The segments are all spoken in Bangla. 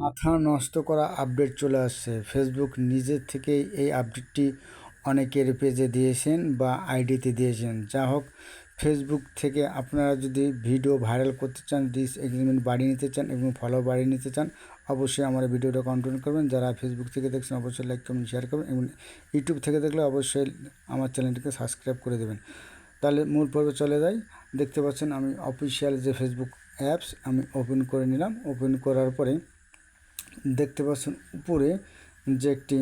মাথা নষ্ট করা আপডেট চলে আসছে। ফেসবুক নিজের থেকেই এই আপডেটটি অনেকের পেজে দিয়েছেন বা আইডিতে দিয়েছেন। যা হোক ফেসবুক থেকে আপনারা যদি ভিডিও ভাইরাল করতে চান ডিস এগ্রিমেন্ট বাড়িয়ে নিতে চান এবং ফলো বাড়িয়ে নিতে চান, অবশ্যই আমার ভিডিওটা কন্টিনিউ করবেন। যারা ফেসবুক থেকে দেখছেন, অবশ্যই লাইক কমেন্ট শেয়ার করবেন এবং ইউটিউব থেকে দেখলে অবশ্যই আমার চ্যানেলটিকে সাবস্ক্রাইব করে দেবেন। তাহলে মূল পর্বে চলে যাই। দেখতে পাচ্ছেন আমি অফিসিয়াল যে ফেসবুক অ্যাপস আমি ওপেন করে নিলাম। ওপেন করার পরে দেখতে পাচ্ছেন উপরে যে একটি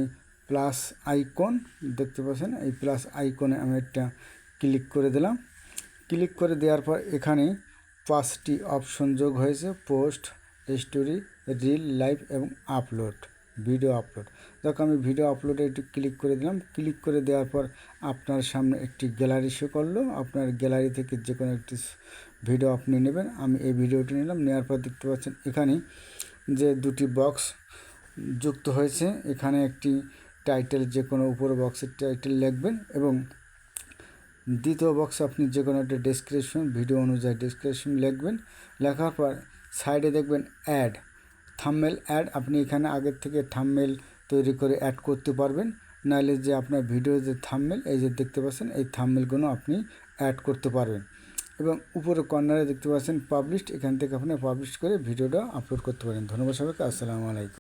প্লাস আইকন, দেখতে পাচ্ছেন? এই প্লাস আইকনে আমি একটা ক্লিক করে দিলাম। ক্লিক করে দেওয়ার পর এখানে পাঁচটি অপশন যোগ হয়েছে, পোস্ট, স্টোরি, রিল, লাইভ এবং আপলোড, ভিডিও আপলোড। দেখো, আমি ভিডিও আপলোডে একটু ক্লিক করে দিলাম। ক্লিক করে দেওয়ার পর আপনার সামনে একটি গ্যালারি শো করল। আপনার গ্যালারি থেকে যে কোনো একটি ভিডিও আপনি নেবেন। আমি এই ভিডিওটি নিলাম। নেওয়ার পর দেখতে পাচ্ছেন এখানে যে দুটি বক্স যুক্ত হয়েছে, এখানে একটি টাইটেল যে কোনো উপরে বক্সের টাইটেল লিখবেন এবং দ্বিতীয় বক্সে আপনি যে কোনো একটা ডেসক্রিপশন ভিডিও অনুযায়ী ডেসক্রিপশন লিখবেন। লেখার পর সাইডে দেখবেন অ্যাড থামমেল অ্যাড আপনি এখানে আগের থেকে থামমেল তৈরি করে অ্যাড করতে পারবেন। নাহলে যে আপনার ভিডিও যে থামমেল এই যে দেখতে পাচ্ছেন, এই থামমেলগুলো আপনি অ্যাড করতে পারবেন। এবং উপরে কর্নারে দেখতে পাচ্ছেন পাবলিশড এখান থেকে আপনি পাবলিশ করে ভিডিওটা আপলোড করতে পারেন। ধন্যবাদ সবাইকে, আসসালামু আলাইকুম।